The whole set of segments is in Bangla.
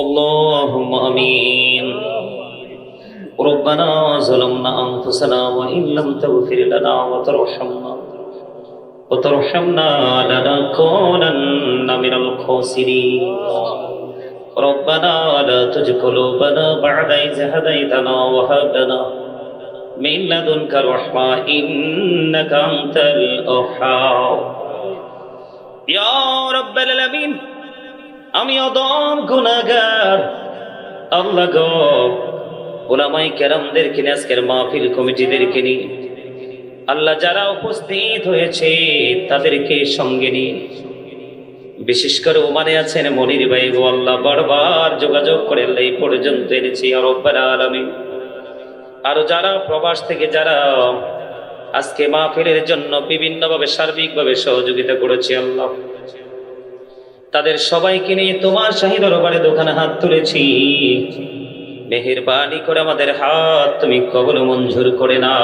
اللهم آمين. ربنا ظلمنا أنفسنا وإن لم تغفر لنا وترحمنا وترحمنا لنكونن من الخاسرين. ربنا لا تزغ قلوبنا بعد إذ هديتنا وهب لنا من لدنك رحمة إنك أنت الوهاب يا رب العالمين. আমি অদম গুনাহগার। আল্লাহ গো ওলামাই কেরামদেরকে নিয়ে আজকের মাহফিল কমিটিদেরকে নিয়ে। আল্লাহ যারা উপস্থিত হয়েছে, তাদেরকে সঙ্গে নিয়ে। বিশেষ করে ওমানে আছেন মনির ভাই গো, আল্লাহ বারবার যোগাযোগ করে এই পর্যন্ত এনেছি আর আলমী আরও যারা প্রবাস থেকে যারা আজকে মাহফিলের জন্য বিভিন্নভাবে সার্বিকভাবে সহযোগিতা করেছে আল্লাহ। তাদের সবাইকে নিয়ে তোমার শাহী দরবারে দোকানে হাত তুলেছি। মেহেরবানি করে আমাদের হাত তুমি কবল মঞ্জুর করে না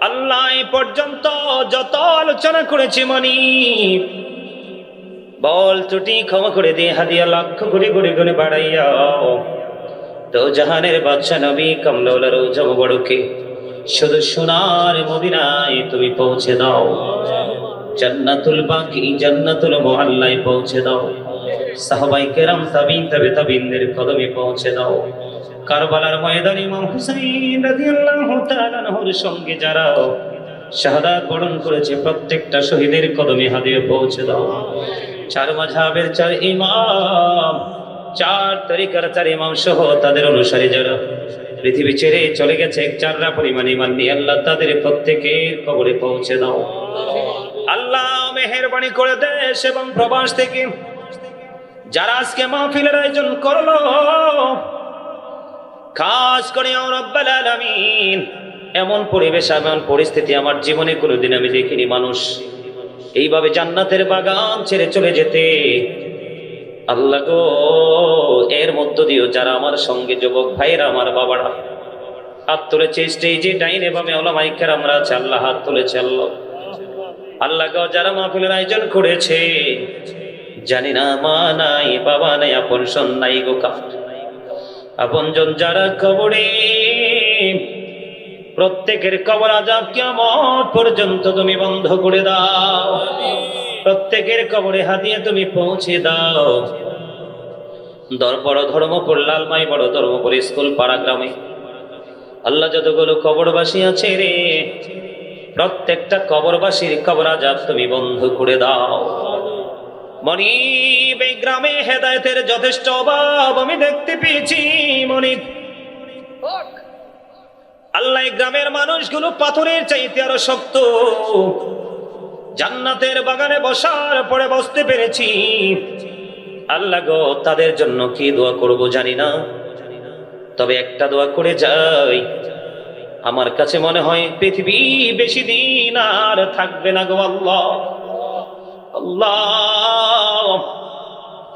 আল্লাহ পর্যন্ত যত আলোচনা করেছি মনি বল ত্রুটি ক্ষমা করে দিয়ে হাদিয়া লক্ষ করে করে করে বাড়াইয়া তো জাহানের বাচ্চা নবী কমলার জম বড়কে শুধু সোনার মদিনায় তুমি পৌঁছে দাও। জান্নাতুল বাকি, জান্নাতুল মোহাল্লায় পৌঁছে দাও। সাহবাই কেরাম, তাবিন, তবে তাবিনদের কদমে পৌঁছে দাও। কারবালার ময়দান ইমাম হুসাইন রাদিয়াল্লাহু তাআলা নহর সঙ্গে যারা শাহাদাত বরণ করেছে, প্রত্যেকটা শহীদের কদমে হাদিয়ে পৌঁছে দাও। চার মাঝহাবের চার ইমাম, চার তরিকার চার ইমাম সহ তাদের অনুসারী যারা পৃথিবী ছেড়ে চলে গেছে চাররা পরিমাণ ইমান নিয়ে আল্লাহ তাদের প্রত্যেকের কবরে পৌঁছে দাও। আল্লাহ মেহরবানি করে দেশ এবং প্রবাস থেকে যারা আজকে মাহফিলের আয়োজন করল, খাস করে এমন পরিবেশ, এমন পরিস্থিতি আমার জীবনে কোনোদিন আমি দেখিনি। মানুষ এইভাবে জান্নাতের বাগান ছেড়ে চলে যেতে। আল্লাহ গো, এর মধ্য দিয়েও যারা আমার সঙ্গে যুবক ভাইয়েরা, আমার বাবারা হাত তুলেছে স্টেজে ডাইনে বামে ওলামাইকার আমরা আছে, আল্লাহ হাত তুলেছে, আল্লাহ। আল্লাহ যারা মাহফিলের আয়োজন করেছে, জানি না মা নাই, বাবা নাই, আপন নাই গো আপন আপনজন যারা কবরে, প্রত্যেকের কবর আজাব কেমন পর্যন্ত তুমি বন্ধ করে দাও। প্রত্যেকের কবরে হাতিয়ে তুমি পৌঁছে দাও। দর বড় ধর্মপুর লালমাই বড় ধর্ম ধর্মপুর স্কুল পাড়া গ্রামে। আল্লাহ যতগুলো কবরবাসী আছে রে প্রত্যেকটা কবরবাসীর কবর আজাব তুমি বন্ধ করে দাও। মনিব, এই গ্রামে হেদায়তের যথেষ্ট অভাব, আমি দেখতে পেয়েছি, মনিব। আল্লাহ গ্রামের মানুষগুলো পাথরের চাইতে আরও শক্ত। জান্নাতের বাগানে বসার পরে বসতে পেরেছি। আল্লাহ গো, তাদের জন্য কি দোয়া করব জানি না। তবে একটা দোয়া করে যাই। আমার কাছে মনে হয় পৃথিবী বেশি দিন আর থাকবে না গো আল্লাহ। আল্লাহ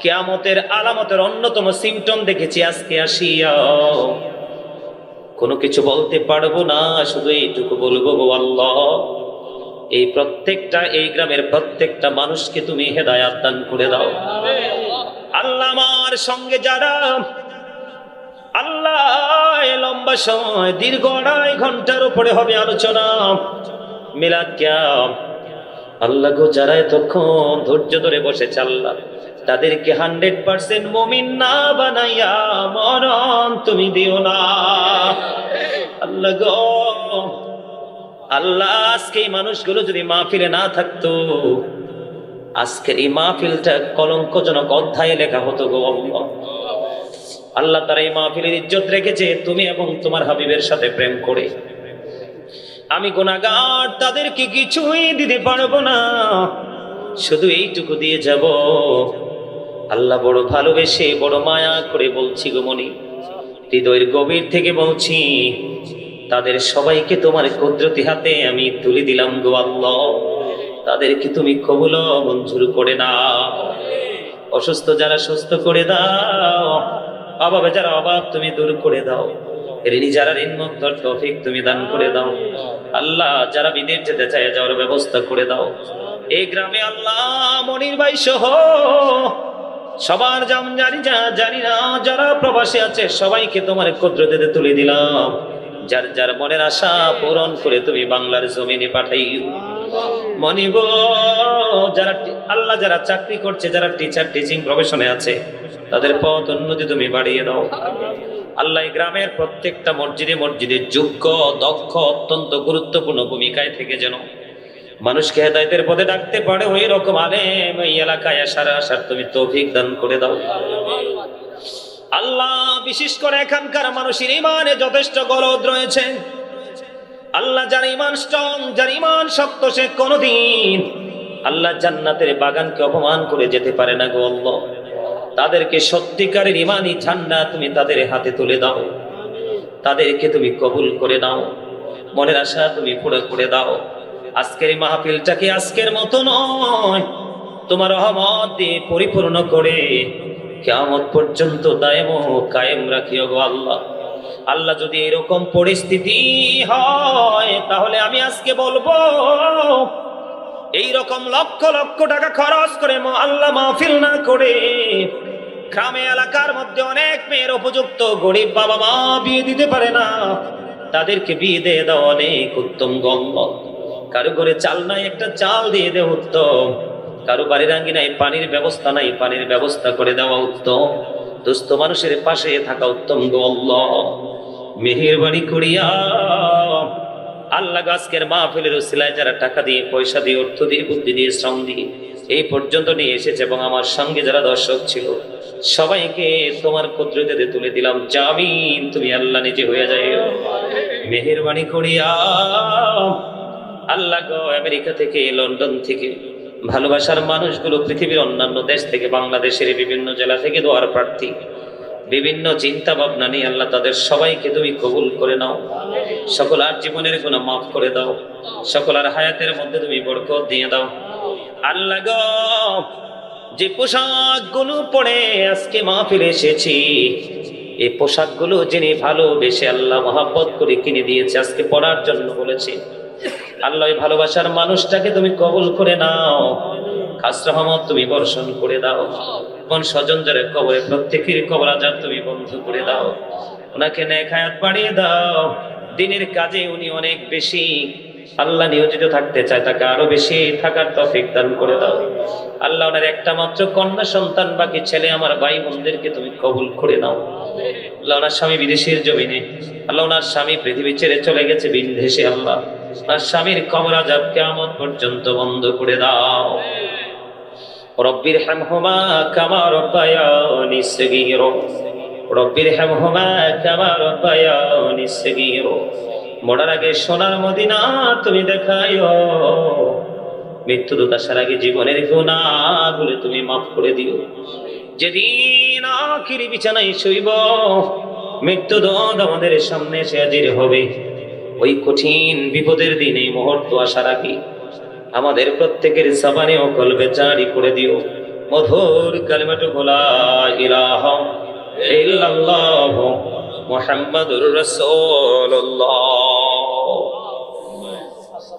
কেয়ামতের আলামতের অন্যতম সিমটম দেখেছি আজকে আসিয়া। কোনো কিছু বলতে পারব না শুধু এইটুকু বলব গো আল্লাহ এই প্রত্যেকটা এই গ্রামের প্রত্যেকটা মানুষকে তুমি হেদায়াত দান করে দাও। আল্লাহ আমার সঙ্গে যারা লম্বা সময় দীর্ঘ আড়াই ঘণ্টার উপরে হবে আলোচনা। মিলাদ ক্যাম। আল্লাহ গো, যারা এতক্ষণ ধৈর্য ধরে বসেছে, আল্লাহ, তাদেরকে হান্ড্রেড পার্সেন্ট মমিন না বানাইয়া মরণ তুমি দিও না। আল্লাহ গো, আল্লাহ, আজকে এই মানুষগুলো যদি মাহফিলে না থাকতো, আজকের এই মাহফিলটা কলঙ্কজনক অধ্যায়ে লেখা হতো গো আল্লাহ। আল্লাহ তারা এই মাহফিলের ইজ্জত রেখেছে, তুমি এবং তোমার হাবিবের সাথে প্রেম করে। আমি গুনাগার তাদেরকে কিছুই দিতে পারব না। শুধু এইটুকু দিয়ে যাব। আল্লাহ বড় ভালোবেসে, বড় মায়া করে বলছি গো মনি, হৃদয়ের গভীর থেকে বলছি, তাদের সবাইকে তোমার কুদরতি হাতে আমি তুলে দিলাম গো আল্লাহ। তাদেরকে তুমি কবুল মঞ্জুর করে না অসুস্থ যারা সুস্থ করে দাও অভাবে যারা অভাব তুমি দূর করে দাও। ঋণী যারা ঋণ মুক্ত তৌফিক তুমি দান করে দাও। আল্লাহ, যারা বিদেশ যেতে চায়, যাওয়ার ব্যবস্থা করে দাও। এই গ্রামে আল্লাহ, মনির ভাই সহ সবার জাম জানি যা, জানি না, যারা প্রবাসী আছে, সবাইকে তোমার কুদরতে তুলে দিলাম। যার যার মনের আশা পূরণ করে তুমি বাংলার জমিনে পাঠাইও। মনি গো যারা আল্লাহ যারা চাকরি করছে, যারা টিচার টিচিং প্রফেশনে আছে, তাদের পথ উন্নতি তুমি বাড়িয়ে দাও। আল্লাহ গ্রামের প্রত্যেকটা মসজিদে মসজিদে যোগ্য, দক্ষ, অত্যন্ত গুরুত্বপূর্ণ ভূমিকায় থেকে যেন মানুষকে হেদায়তের পথে ডাকতে পারে। ওই রকম আলেম এই এলাকায় আসার আসার তুমি তৌফিক দান করে দাও। আল্লাহ বিশেষ করে এখানকার মানুষের ইমানে যথেষ্ট গলদ রয়েছে। আল্লাহ যার ইমান স্ট্রং, যার ইমান শক্ত, সে কোনদিন আল্লাহ জান্নাতের বাগানকে অপমান করে যেতে পারে না গো আল্লাহ। তাদেরকে সত্যিকারের ইমানই ঝান্ডা তুমি তাদের হাতে তুলে দাও। তাদেরকে তুমি কবুল করে নাও। মনের আশা তুমি পুরো করে দাও। আজকের এই মাহফিলটাকে আজকের মতো নয়? তোমার রহমত দিয়ে পরিপূর্ণ করে কেমন পর্যন্ত দায়ম কায়েম রাখিও গো আল্লাহ। আল্লাহ যদি এরকম পরিস্থিতি হয়, তাহলে আমি আজকে বলব এই রকম লক্ষ লক্ষ টাকা খরচ করে আল্লাহ মাহফিল না করে গ্রামে এলাকার মধ্যে অনেক মেয়ের উপযুক্ত গরিব বাবা মা বিয়ে দিতে পারে না। তাদেরকে বিয়ে দিয়ে দাও অনেক উত্তম গঙ্গ কারও ঘরে চাল নাই, একটা চাল দিয়ে দেওয়া উত্তম। কারও বাড়ির আঙ্গি নাই পানির ব্যবস্থা নাই, পানির ব্যবস্থা করে দেওয়া উত্তম। দুস্থ মানুষের পাশে থাকা উত্তম গো আল্লাহ মেহেরবাড়ি করিয়া আল্লাহ গাছকের মাহফিলের উসিলায় যারা টাকা দিয়ে, পয়সা দিয়ে, অর্থ দিয়ে, বুদ্ধি দিয়ে, শ্রম দিয়ে এই পর্যন্ত নিয়ে এসেছে এবং আমার সঙ্গে যারা দর্শক ছিল, সবাইকে তোমার কুদরতে তুলে দিলাম। জামিন, তুমি আল্লাহ নিজে হয়ে যায় মেহেরবানি করিয়া আল্লাহ গো, আমেরিকা থেকে, লন্ডন থেকে, ভালোবাসার মানুষগুলো পৃথিবীর অন্যান্য দেশ থেকে, বাংলাদেশের বিভিন্ন জেলা থেকে দোয়ার প্রার্থী। বিভিন্ন চিন্তা ভাবনা নিয়ে আল্লাহ তাদের সবাইকে তুমি কবুল করে নাও। সকল আর জীবনের গুণা মাফ করে দাও। সকল আর হায়াতের মধ্যে তুমি বরকত দিয়ে দাও। আল্লাহ যে পোশাকগুলো পরে আজকে মাহফিলে এসেছি এই পোশাকগুলো যিনি ভালোবেসে আল্লাহ মহাব্বত করে কিনে দিয়েছে, আজকে পড়ার জন্য বলেছে। আল্লাহ ভালোবাসার মানুষটাকে তুমি কবুল করে নাও। খাস রহমত তুমি বর্ষণ করে দাও। কোন স্বজন যারা কবরে প্রত্যেকের কবর আজাব তুমি বন্ধ করে দাও। ওনাকে নেক হায়াত বাড়িয়ে দাও। দিনের কাজে উনি অনেক বেশি। আল্লাহ নিয়োজিত থাকতে চায়, তাকে আরও বেশি থাকার তফিক দান করে দাও। আল্লাহ ওনার একটা মাত্র কন্যা সন্তান, বাকি ছেলে আমার ভাই বোনদেরকে তুমি কবুল করে নাও। আল্লাহ ওনার স্বামী বিদেশের জমিনে। আল্লাহ ওনার স্বামী পৃথিবী ছেড়ে চলে গেছে বিদেশে, আল্লাহ। ওনার স্বামীর কবর আজাব কেমন পর্যন্ত বন্ধ করে দাও। রব্বির হেমহুমা কামা রব্বায়ানি সগীরা। রব্বির হেমহুমা কামা রব্বায়ানি সগীরা। মরার আগে সোনার মদিনা তুমি দেখায়ো মৃত্যু আসার আগে জীবনের গুণাগুলো তুমি মাফ করে দিও। যেদিন আখিরি বিছানায় শুইব, মৃত্যু দোদ আমাদের সামনে এসে হাজির হবে। ওই কঠিন বিপদের দিন এই মুহূর্ত আসার আগে আমাদের প্রত্যেকের সাবানে কলবে জারি করে দিও। মধুর কালিমাটু গোলা ইলাহ ইল্লাল্লাহ মুহাম্মাদুর রাসূলুল্লাহ।